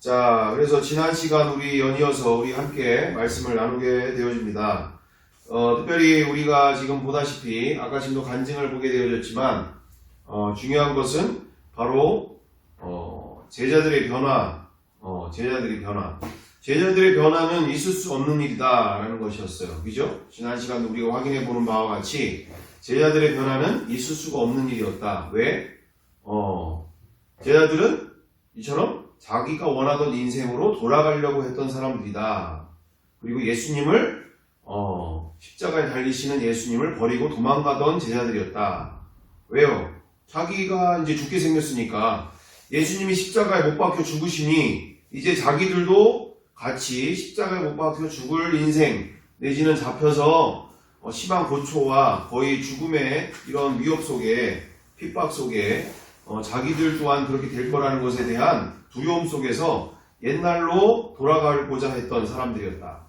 자, 그래서 지난 시간 우리 연이어서 우리 함께 말씀을 나누게 되어집니다. 어, 특별히 우리가 지금 보다시피 아까 지금도 간증을 보게 되어졌지만 어, 중요한 것은 바로 어, 제자들의 변화, 어, 제자들의 변화. 제자들의 변화는 있을 수 없는 일이다라는 것이었어요. 그죠? 지난 시간 우리가 확인해 보는 바와 같이 제자들의 변화는 있을 수가 없는 일이었다. 왜? 어, 제자들은 이처럼 자기가 원하던 인생으로 돌아가려고 했던 사람들이다. 그리고 예수님을 어, 십자가에 달리시는 예수님을 버리고 도망가던 제자들이었다. 왜요? 자기가 이제 죽게 생겼으니까 예수님이 십자가에 못 박혀 죽으시니 이제 자기들도 같이 십자가에 못 박혀 죽을 인생 내지는 잡혀서 어, 심한 고초와 거의 죽음의 이런 위협 속에 핍박 속에 어, 자기들 또한 그렇게 될 거라는 것에 대한 두려움 속에서 옛날로 돌아가고자 했던 사람들이었다.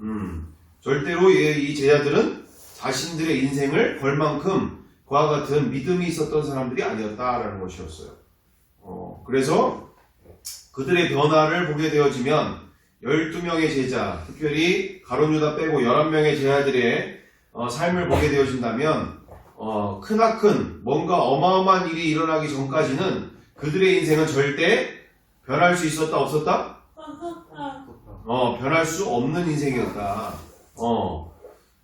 음, 절대로 이- 이 제자들은 자신들의 인생을 걸 만큼 그와 같은 믿음이 있었던 사람들이 아니었다라는 것이었어요. 어, 그래서 그들의 변화를 보게 되어지면 12명의 제자, 특별히 가론유다 빼고 11명의 제자들의 어, 삶을 보게 되어진다면 어, 크나큰 뭔가 어마어마한 일이 일어나기 전까지는 그들의 인생은 절대 변할 수 있었다 없었다? 어, 변할 수 없는 인생이었다. 어,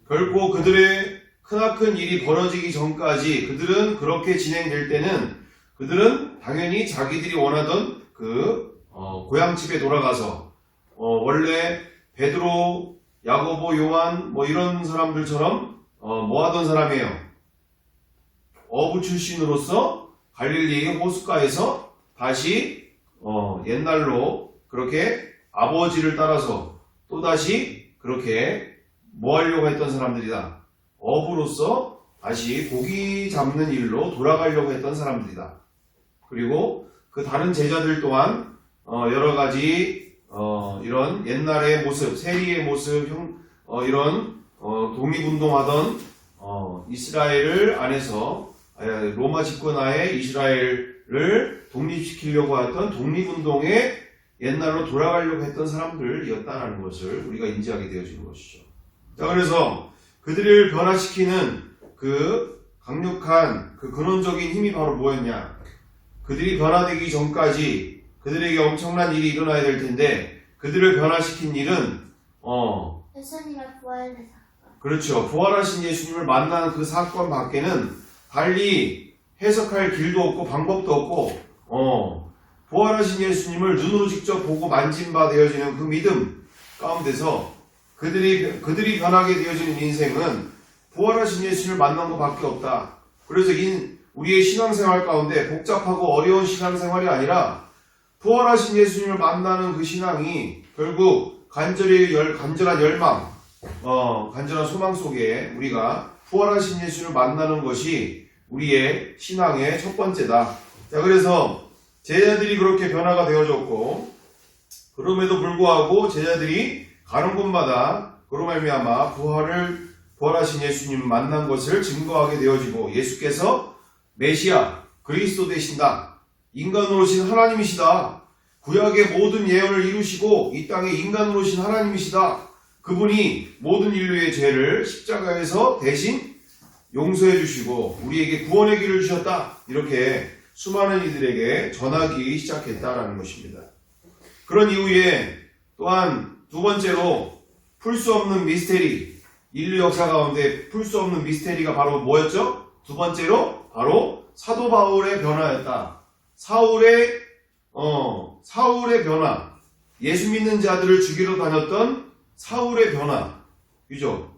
결코 그들의 크나큰 일이 벌어지기 전까지 그들은 그렇게 진행될 때는 그들은 당연히 자기들이 원하던 그 어, 고향 집에 돌아가서 어, 원래 베드로, 야고보, 요한 뭐 이런 사람들처럼 어, 뭐 하던 사람이에요? 어부 출신으로서 갈릴리 호숫가에서 다시 어, 옛날로 그렇게 아버지를 따라서 또다시 그렇게 뭐 하려고 했던 사람들이다. 어부로서 다시 고기 잡는 일로 돌아가려고 했던 사람들이다. 그리고 그 다른 제자들 또한 어, 여러 가지 어, 이런 옛날의 모습, 세리의 모습, 형, 어, 이런 어, 독립운동하던 어, 이스라엘을 안에서 에, 로마 집권하에 이스라엘 을 독립시키려고 했던 독립운동에 옛날로 돌아가려고 했던 사람들이었다는 것을 우리가 인지하게 되어지는 것이죠. 자, 그래서 그들을 변화시키는 그 강력한 그 근원적인 힘이 바로 뭐였냐? 그들이 변화되기 전까지 그들에게 엄청난 일이 일어나야 될 텐데 그들을 변화시킨 일은 어 예수님의 부활의 그렇죠 부활하신 예수님을 만나는 그 사건 밖에는 달리 해석할 길도 없고 방법도 없고 어 부활하신 예수님을 눈으로 직접 보고 만진 바 되어지는 그 믿음 가운데서 그들이 그들이 변하게 되어지는 인생은 부활하신 예수님을 만난 것밖에 없다. 그래서 인, 우리의 신앙생활 가운데 복잡하고 어려운 신앙생활이 아니라 부활하신 예수님을 만나는 그 신앙이 결국 간절히 열, 간절한 열망, 어, 간절한 소망 속에 우리가 부활하신 예수님을 만나는 것이 우리의 신앙의 첫 번째다. 자, 그래서 제자들이 그렇게 변화가 되어졌고, 그럼에도 불구하고 제자들이 가는 곳마다 그로 말미암아 부활을 부활하신 예수님 만난 것을 증거하게 되어지고 예수께서 메시아 그리스도 되신다. 인간으로 오신 하나님이시다. 구약의 모든 예언을 이루시고 이 땅에 인간으로 오신 하나님이시다. 그분이 모든 인류의 죄를 십자가에서 대신 용서해 주시고 우리에게 구원의 길을 주셨다. 이렇게 수많은 이들에게 전하기 시작했다라는 것입니다. 그런 이후에 또한 두 번째로 풀 수 없는 미스테리 인류 역사 가운데 풀 수 없는 미스테리가 바로 뭐였죠? 두 번째로 바로 사도 바울의 변화였다. 사울의 어 사울의 변화 예수 믿는 자들을 죽이러 다녔던 사울의 변화 그죠?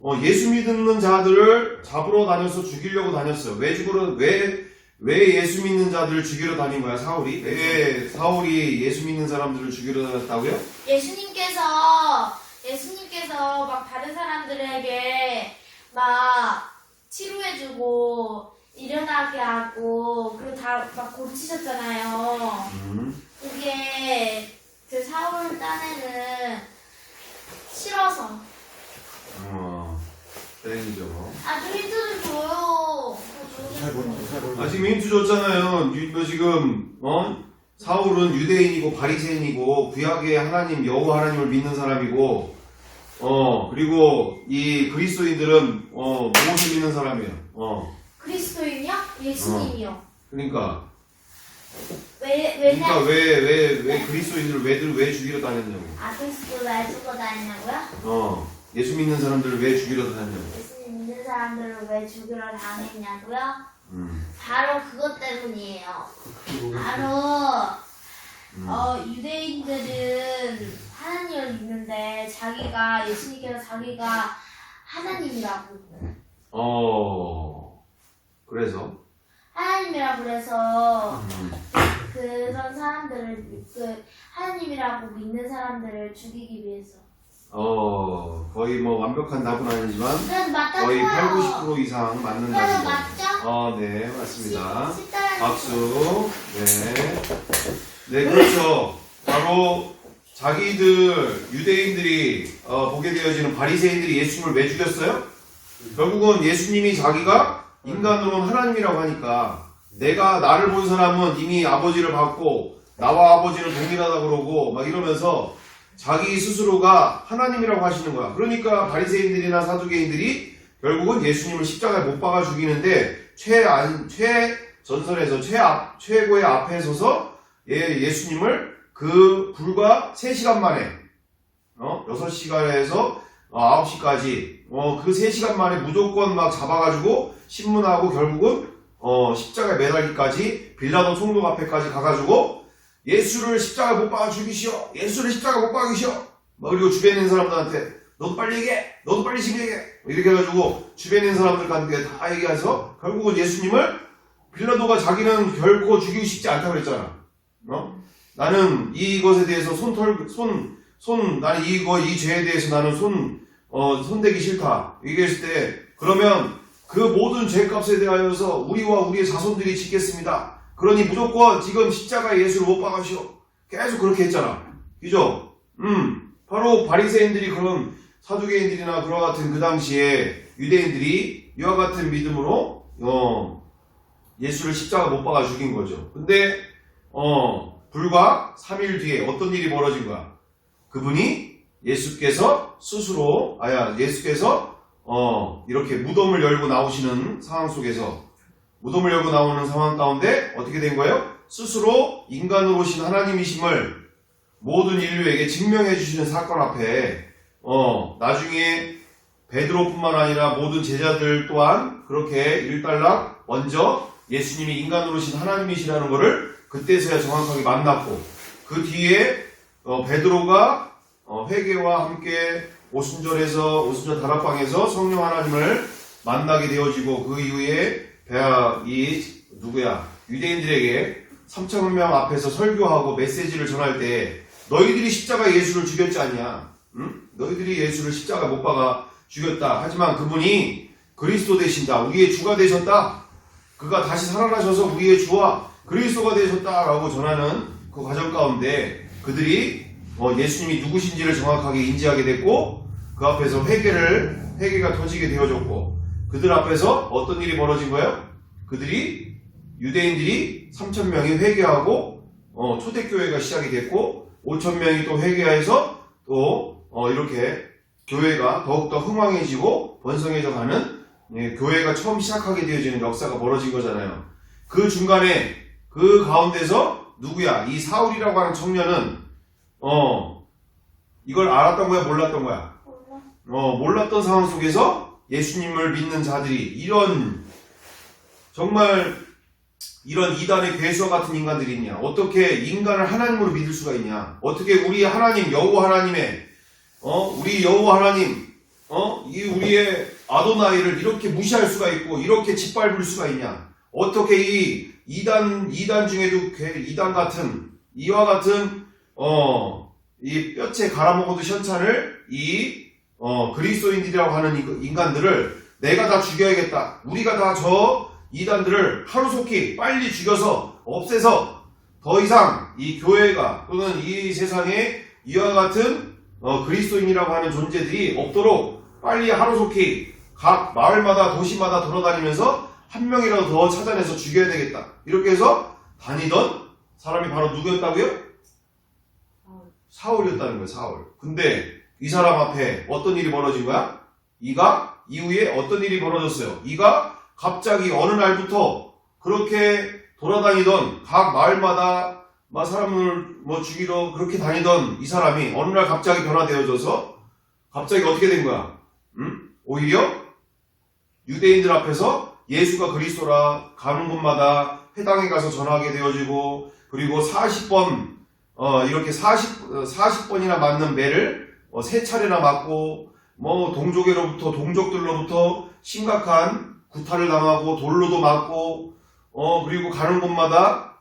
어, 예수 믿는 자들을 잡으러 다녀서 죽이려고 다녔어요. 왜 죽으러 왜 왜 예수 믿는 자들을 죽이러 다닌 거야 사울이? 왜 사울이 예수 믿는 사람들을 죽이러 다녔다고요? 예수님께서 예수님께서 막 다른 사람들에게 막 치료해주고 일어나게 하고 그리고 다 막 고치셨잖아요. 음. 그게 그 사울 딴에는 싫어서 어, 다행이죠. 아 좀 힌트 좀 줘요. 잘 모르겠어. 아, 지금 힌트 줬잖아요. 유- 너 지금, 어? 사울은 유대인이고 바리새인이고 구약의 하나님 여호와 하나님을 믿는 사람이고 어 그리고 이 그리스도인들은 어 무엇을 믿는 사람이에요. 어 그리스도인이요? 예수님이요. 그러니까 왜 왜냐? 그러니까 왜 왜 왜 그리스도인들을 왜들 왜 죽이러 다녔냐고. 아 그리스도 왜 죽어 다니냐고요? 어 예수 믿는 사람들을 왜 죽이러 다녔냐고. 예수님 믿는 사람들을 왜 죽이러 당했냐고요? 음. 바로 그것 때문이에요. 바로 음. 어, 유대인들은 하나님을 믿는데 자기가 예수님께서 자기가 하나님이라고 어 그래서 하나님이라고 그래서 음. 그런 사람들을 그 하나님이라고 믿는 사람들을 죽이기 위해서. 어 거의 뭐 완벽한 답은 아니지만 그래도. 거의 8, 90% 이상 맞는 그래도 답이죠. 맞죠? 어, 네, 맞습니다. 박수. 네. 네, 그렇죠. 바로 자기들 유대인들이 어, 보게 되어지는 바리새인들이 예수님을 왜 죽였어요? 결국은 예수님이 자기가 인간으로는 하나님이라고 하니까 내가 나를 본 사람은 이미 아버지를 봤고 나와 아버지는 동일하다 그러고 막 이러면서 자기 스스로가 하나님이라고 하시는 거야. 그러니까 바리새인들이나 사두개인들이 결국은 예수님을 십자가에 못 박아 죽이는데 최안 최 전선에서 최앞 최고의 앞에 서서 예, 예수님을 그 불과 3시간 만에 어? 6시간에서 어, 9시까지 어, 그 3시간 만에 무조건 막 잡아가지고 신문하고 결국은 어, 십자가에 매달기까지 빌라도 총독 앞에까지 가가지고 예수를 십자가 못 박아 죽이시오. 예수를 십자가 못 박으시오. 막 그리고 주변에 있는 사람들한테 너도 빨리 얘기해. 너도 빨리 지금 얘기해. 뭐 이렇게 해가지고 주변에 있는 사람들한테 다 얘기해서 결국은 예수님을 빌라도가 자기는 결코 죽이고 싶지 않다고 그랬잖아. 어? 나는 이것에 대해서 손 털 손, 손 나는 이거 이 죄에 대해서 나는 손 어, 손대기 싫다. 얘기했을 때 그러면 그 모든 죄값에 대하여서 우리와 우리의 자손들이 짓겠습니다. 그러니 무조건 지금 십자가에 예수를 못 박으시오. 계속 그렇게 했잖아. 그죠? 음, 바로 바리새인들이 그런 사두개인들이나 그와 같은 그 당시에 유대인들이 이와 같은 믿음으로 어, 예수를 십자가 못 박아 죽인 거죠. 근데 어, 불과 3일 뒤에 어떤 일이 벌어진 거야? 그분이 예수께서 스스로 아야 예수께서 어, 이렇게 무덤을 열고 나오시는 상황 속에서 무덤을 열고 나오는 상황 가운데 어떻게 된 거예요? 스스로 인간으로 오신 하나님이심을 모든 인류에게 증명해 주시는 사건 앞에 어, 나중에 베드로뿐만 아니라 모든 제자들 또한 그렇게 일단락 먼저 예수님이 인간으로 오신 하나님이시라는 것을 그때서야 정확하게 만났고 그 뒤에 어, 베드로가 어, 회개와 함께 오순절에서 오순절 다락방에서 성령 하나님을 만나게 되어지고 그 이후에 이 누구야 유대인들에게 3천만 명 앞에서 설교하고 메시지를 전할 때 너희들이 십자가 예수를 죽였지 않냐? 응? 너희들이 예수를 십자가 못 박아 죽였다. 하지만 그분이 그리스도 되신다. 우리의 주가 되셨다. 그가 다시 살아나셔서 우리의 주와 그리스도가 되셨다라고 전하는 그 과정 가운데 그들이 어, 예수님이 누구신지를 정확하게 인지하게 됐고 그 앞에서 회개를 회개가 터지게 되어졌고 그들 앞에서 어떤 일이 벌어진 거예요? 그들이 유대인들이 3천 명이 회개하고 어, 초대교회가 시작이 됐고 5천 명이 또 회개해서 또 어, 이렇게 교회가 더욱더 흥왕해지고 번성해져 가는 예, 교회가 처음 시작하게 되어지는 역사가 벌어진 거잖아요. 그 중간에 그 가운데서 누구야? 이 사울이라고 하는 청년은 어 이걸 알았던 거야, 몰랐던 거야? 몰라. 어, 몰랐던 상황 속에서 예수님을 믿는 자들이 이런 정말 이런 이단의 괴수와 같은 인간들이 있냐? 어떻게 인간을 하나님으로 믿을 수가 있냐? 어떻게 우리 하나님 여호와 하나님의 어 우리 여호와 하나님 어이 우리의 아도나이를 이렇게 무시할 수가 있고 이렇게 짓밟을 수가 있냐? 어떻게 이 이단 이단 중에도 괴- 이단 같은 이와 같은 어이 뼈째 갈아먹어도 현찬을 이 어, 그리스도인들이라고 하는 이- 인간들을 내가 다 죽여야겠다. 우리가 다 저 이단들을 하루속히 빨리 죽여서 없애서 더 이상 이 교회가 또는 이 세상에 이와 같은 어, 그리스도인이라고 하는 존재들이 없도록 빨리 하루속히 각 마을마다 도시마다 돌아다니면서 한 명이라도 더 찾아내서 죽여야 되겠다. 이렇게 해서 다니던 사람이 바로 누구였다고요? 사울이었다는 거예요, 사울. 근데 이 사람 앞에 어떤 일이 벌어진 거야? 이가 이후에 어떤 일이 벌어졌어요? 이가 갑자기 어느 날부터 그렇게 돌아다니던 각 마을마다 막 사람을 뭐 죽이러 그렇게 다니던 이 사람이 어느 날 갑자기 변화되어져서 갑자기 어떻게 된 거야? 음? 오히려 유대인들 앞에서 예수가 그리스도라 가는 곳마다 회당에 가서 전하게 되어지고 그리고 40번 어, 이렇게 40, 40번이나 맞는 매를 어, 세 차례나 맞고 뭐 동족애로부터 동족들로부터 심각한 구타를 당하고 돌로도 맞고 어 그리고 가는 곳마다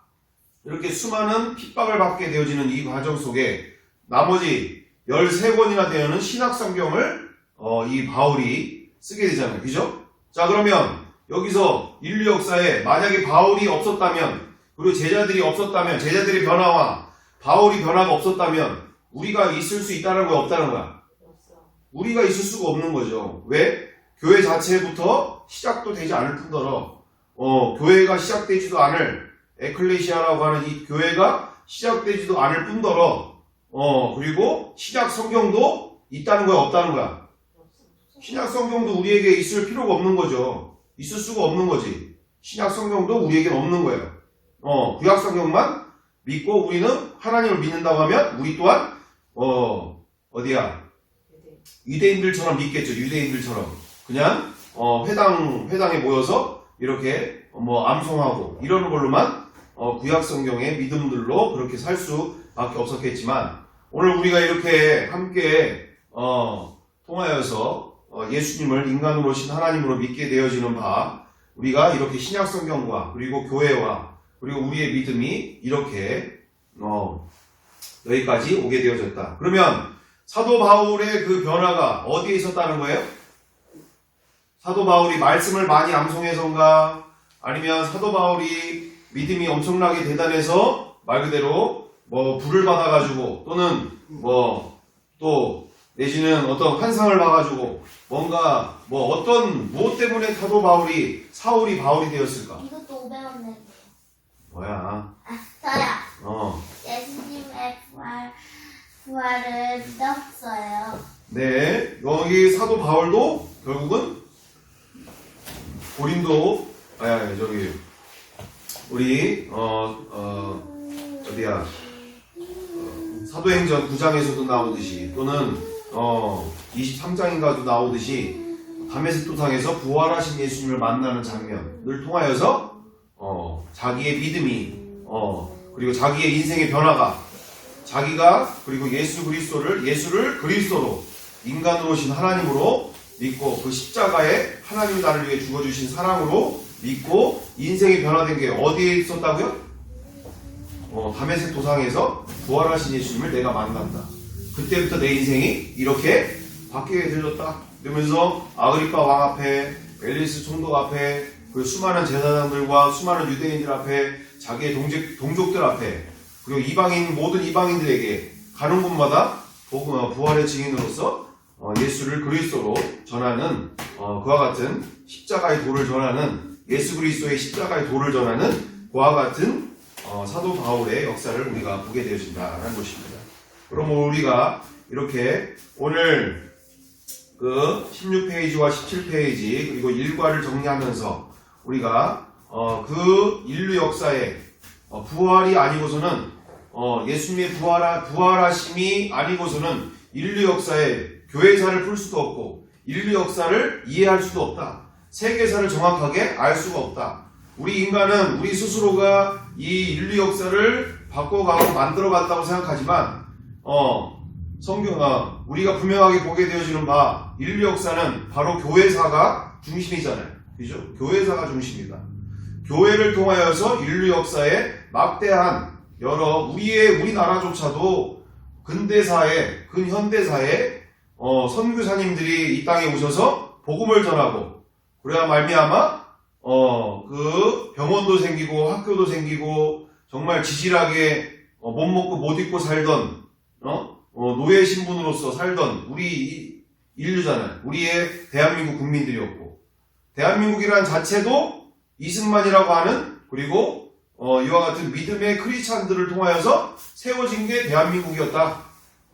이렇게 수많은 핍박을 받게 되어지는 이 과정 속에 나머지 13권이나 되는 신학 성경을 어, 이 바울이 쓰게 되잖아요. 그죠? 자, 그러면 여기서 인류 역사에 만약에 바울이 없었다면 그리고 제자들이 없었다면 제자들의 변화와 바울이 변화가 없었다면 우리가 있을 수 있다는 거야, 없다는 거야? 우리가 있을 수가 없는 거죠. 왜? 교회 자체부터 시작도 되지 않을 뿐더러 어, 교회가 시작되지도 않을 에클레시아라고 하는 이 교회가 시작되지도 않을 뿐더러 어, 그리고 신약 성경도 있다는 거야, 없다는 거야? 신약 성경도 우리에게 있을 필요가 없는 거죠. 있을 수가 없는 거지. 신약 성경도 우리에게 없는 거예요. 어, 구약 성경만 믿고 우리는 하나님을 믿는다고 하면 우리 또한 어, 어디야? 유대인들처럼 믿겠죠. 유대인들처럼 그냥 어, 회당 회당에 모여서 이렇게 뭐 암송하고 이러는 걸로만 어, 구약 성경의 믿음들로 그렇게 살 수밖에 없었겠지만 오늘 우리가 이렇게 함께 어, 통하여서 어, 예수님을 인간으로 오신 하나님으로 믿게 되어지는 바 우리가 이렇게 신약 성경과 그리고 교회와 그리고 우리의 믿음이 이렇게 어, 여기까지 오게 되어졌다. 그러면 사도 바울의 그 변화가 어디에 있었다는 거예요? 사도 바울이 말씀을 많이 암송해서인가? 아니면 사도 바울이 믿음이 엄청나게 대단해서 말 그대로 뭐 불을 받아가지고 또는 뭐 또 내지는 어떤 환상을 봐가지고 뭔가 뭐 어떤 무엇 때문에 사도 바울이 사울이 바울이 되었을까? 이것도 500원 내고. 뭐야? 아, 저야. 어, 예수님의 네 여기 사도 바울도 결국은 고린도 아니 저기 우리 어 어, 어디야? 어, 사도행전 9장에서도 나오듯이 또는 어 23장인가도 나오듯이 담에색 도상에서 부활하신 예수님을 만나는 장면을 통하여서 어 자기의 믿음이 어 그리고 자기의 인생의 변화가 자기가 그리고 예수 그리스도를 예수를 그리스도로 인간으로 오신 하나님으로 믿고 그 십자가에 하나님 나를 위해 죽어주신 사랑으로 믿고 인생이 변화된 게 어디에 있었다고요? 어, 담에색 도상에서 부활하신 예수님을 내가 만난다. 그때부터 내 인생이 이렇게 바뀌게 되었다. 그러면서 아그리파 왕 앞에 멜리스 총독 앞에 그 수많은 제사장들과 수많은 유대인들 앞에 자기의 동족, 동족들 앞에 그리고 이방인 모든 이방인들에게 가는 곳마다 어, 부활의 증인으로서 어, 예수를 그리스도로 전하는 어, 그와 같은 십자가의 도를 전하는 예수 그리스도의 십자가의 도를 전하는 그와 같은 어, 사도 바울의 역사를 우리가 보게 되어진다는 것입니다. 그럼 우리가 이렇게 오늘 그 16페이지와 17페이지 그리고 일과를 정리하면서 우리가 어, 그 인류 역사에 어, 부활이 아니고서는 어, 예수님의 부활하, 부활하심이 아니고서는 인류 역사에 교회사를 풀 수도 없고 인류 역사를 이해할 수도 없다. 세계사를 정확하게 알 수가 없다. 우리 인간은 우리 스스로가 이 인류 역사를 바꿔가고 만들어갔다고 생각하지만 어, 성경, 어, 우리가 분명하게 보게 되어지는 바 인류 역사는 바로 교회사가 중심이잖아요. 그죠? 교회사가 중심이다. 교회를 통하여서 인류 역사에 막대한 여러 우리의 우리나라조차도 근대사에 근현대사에 어, 선교사님들이 이 땅에 오셔서 복음을 전하고 그래야 말미암아 어, 그 병원도 생기고 학교도 생기고 정말 지질하게 어, 못 먹고 못 입고 살던 어? 어, 노예 신분으로서 살던 우리 이- 인류잖아요. 우리의 대한민국 국민들이었고 대한민국이라는 자체도 이승만이라고 하는 그리고 어, 이와 같은 믿음의 크리스찬들을 통하여서 세워진 게 대한민국이었다.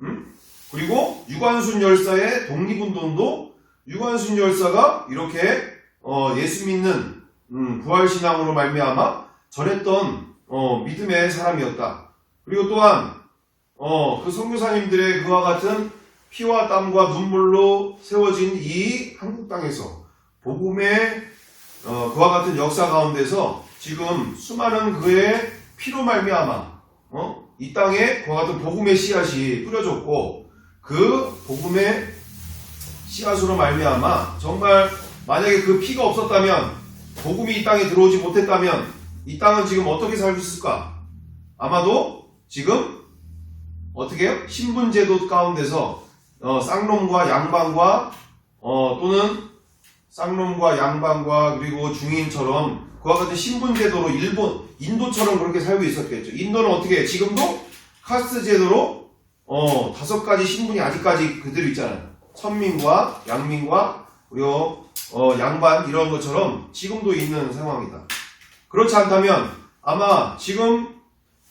음? 그리고 유관순 열사의 독립운동도 유관순 열사가 이렇게 어, 예수 믿는 음, 부활신앙으로 말미암아 전했던 어, 믿음의 사람이었다. 그리고 또한 어, 그 선교사님들의 그와 같은 피와 땀과 눈물로 세워진 이 한국 땅에서 복음의 어, 그와 같은 역사 가운데서 지금 수많은 그의 피로 말미암아 어? 이 땅에 그와 같은 복음의 씨앗이 뿌려졌고 그 복음의 씨앗으로 말미암아 정말 만약에 그 피가 없었다면 복음이 이 땅에 들어오지 못했다면 이 땅은 지금 어떻게 살고 있을까? 아마도 지금 어떻게 해요? 신분제도 가운데서 어, 쌍놈과 양반과 어, 또는 쌍놈과 양반과 그리고 중인처럼 그와 같은 신분 제도로 일본, 인도처럼 그렇게 살고 있었겠죠. 인도는 어떻게 해? 지금도 카스트 제도로 어, 다섯 가지 신분이 아직까지 그대로 있잖아요. 천민과 양민과 그리고 어, 양반 이런 것처럼 지금도 있는 상황이다. 그렇지 않다면 아마 지금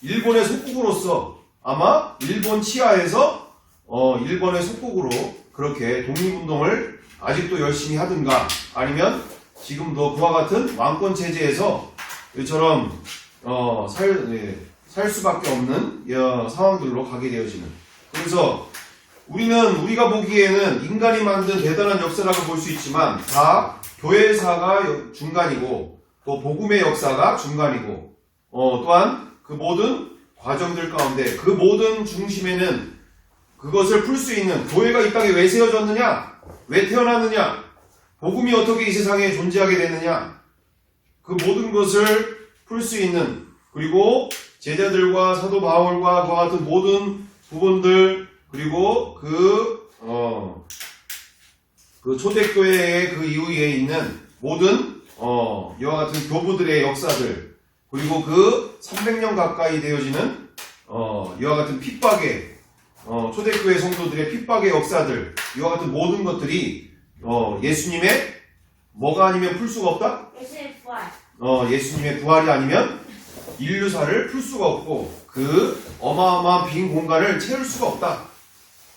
일본의 속국으로서 아마 일본 치하에서 어, 일본의 속국으로 그렇게 독립운동을 아직도 열심히 하든가 아니면 지금도 그와 같은 왕권 체제에서 이처럼 어, 살, 예, 살 수밖에 없는 어, 상황들로 가게 되어지는 그래서 우리는 우리가 보기에는 인간이 만든 대단한 역사라고 볼 수 있지만 다 교회사가 여- 중간이고 또 복음의 역사가 중간이고 어, 또한 그 모든 과정들 가운데 그 모든 중심에는 그것을 풀 수 있는 교회가 이 땅에 왜 세워졌느냐? 왜 태어났느냐? 복음이 어떻게 이 세상에 존재하게 됐느냐? 그 모든 것을 풀 수 있는 그리고 제자들과 사도 바울과 그와 같은 모든 부분들 그리고 그 어, 그 초대교회의 그 이후에 있는 모든 어, 이와 같은 교부들의 역사들 그리고 그 300년 가까이 되어지는 어, 이와 같은 핍박의 어, 초대교회 성도들의 핍박의 역사들 이와 같은 모든 것들이 어, 예수님의 뭐가 아니면 풀 수가 없다? 예수의 부활. 어, 예수님의 부활이 아니면 인류사를 풀 수가 없고 그 어마어마한 빈 공간을 채울 수가 없다.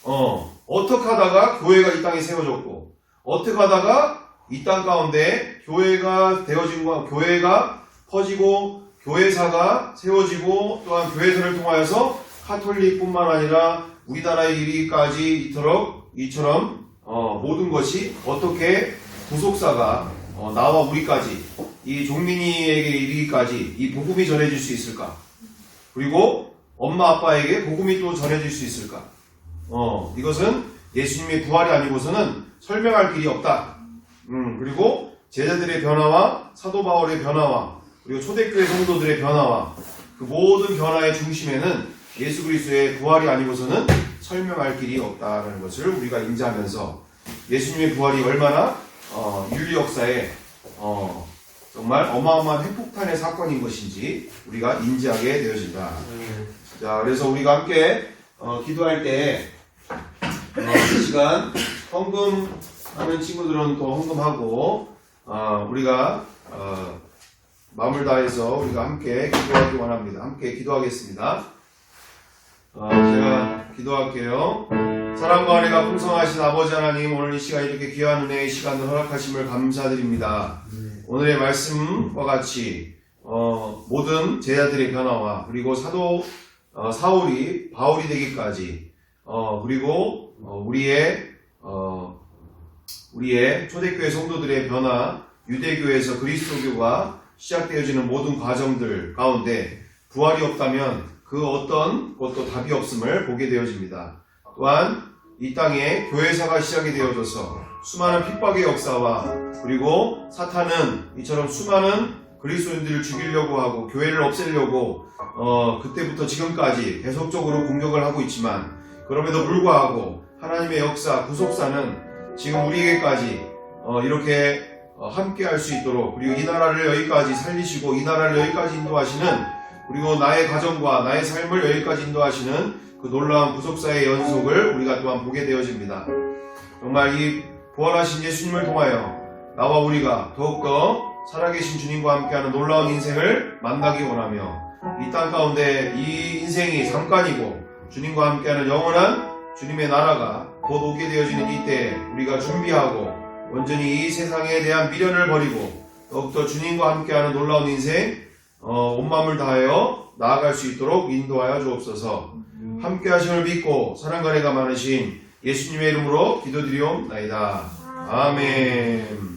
어, 어떻게 하다가 교회가 이 땅에 세워졌고 어떻게 하다가 이 땅 가운데 교회가 되어진 거 교회가 퍼지고 교회사가 세워지고 또한 교회사를 통하여서 카톨릭뿐만 아니라 우리나라에 이르기까지 이토록 이처럼 어, 모든 것이 어떻게 구속사가 어, 나와 우리까지 이 종민이에게 이르기까지 이 복음이 전해질 수 있을까? 그리고 엄마 아빠에게 복음이 또 전해질 수 있을까? 어, 이것은 예수님의 부활이 아니고서는 설명할 길이 없다. 음, 그리고 제자들의 변화와 사도 바울의 변화와 그리고 초대교회 성도들의 변화와 그 모든 변화의 중심에는 예수 그리스도의 부활이 아니고서는 설명할 길이 없다는 것을 우리가 인지하면서 예수님의 부활이 얼마나 어, 인류 역사에 어, 정말 어마어마한 핵폭탄의 사건인 것인지 우리가 인지하게 되어진다. 자, 그래서 우리가 함께 어, 기도할 때 어, 이 시간 헌금하는 친구들은 또 헌금하고 어, 우리가 어, 마음을 다해서 우리가 함께 기도하기 원합니다. 함께 기도하겠습니다. 어, 제가 기도할게요. 사랑과 은혜가 풍성하신 아버지 하나님 오늘 이 시간 이렇게 귀한 은혜의 시간을 허락하심을 감사드립니다. 오늘의 말씀과 같이 어, 모든 제자들의 변화와 그리고 사도 어, 사울이 바울이 되기까지 어, 그리고 어, 우리의 어, 우리의 초대교회 성도들의 변화, 유대교에서 그리스도교가 시작되어지는 모든 과정들 가운데 부활이 없다면 그 어떤 것도 답이 없음을 보게 되어집니다. 또한 이 땅에 교회사가 시작이 되어져서 수많은 핍박의 역사와 그리고 사탄은 이처럼 수많은 그리스도인들을 죽이려고 하고 교회를 없애려고 어, 그때부터 지금까지 계속적으로 공격을 하고 있지만 그럼에도 불구하고 하나님의 역사 구속사는 지금 우리에게까지 어, 이렇게 어, 함께 할 수 있도록 그리고 이 나라를 여기까지 살리시고 이 나라를 여기까지 인도하시는 그리고 나의 가정과 나의 삶을 여기까지 인도하시는 그 놀라운 구속사의 연속을 우리가 또한 보게 되어집니다. 정말 이 부활하신 예수님을 통하여 나와 우리가 더욱더 살아계신 주님과 함께하는 놀라운 인생을 만나기 원하며 이 땅 가운데 이 인생이 잠깐이고 주님과 함께하는 영원한 주님의 나라가 곧 오게 되어지는 이때 우리가 준비하고 온전히 이 세상에 대한 미련을 버리고 더욱더 주님과 함께하는 놀라운 인생 어, 온 마음을 다하여 나아갈 수 있도록 인도하여 주옵소서 함께 하심을 믿고 사랑과 은혜가 많으신 예수님의 이름으로 기도드리옵나이다. 아멘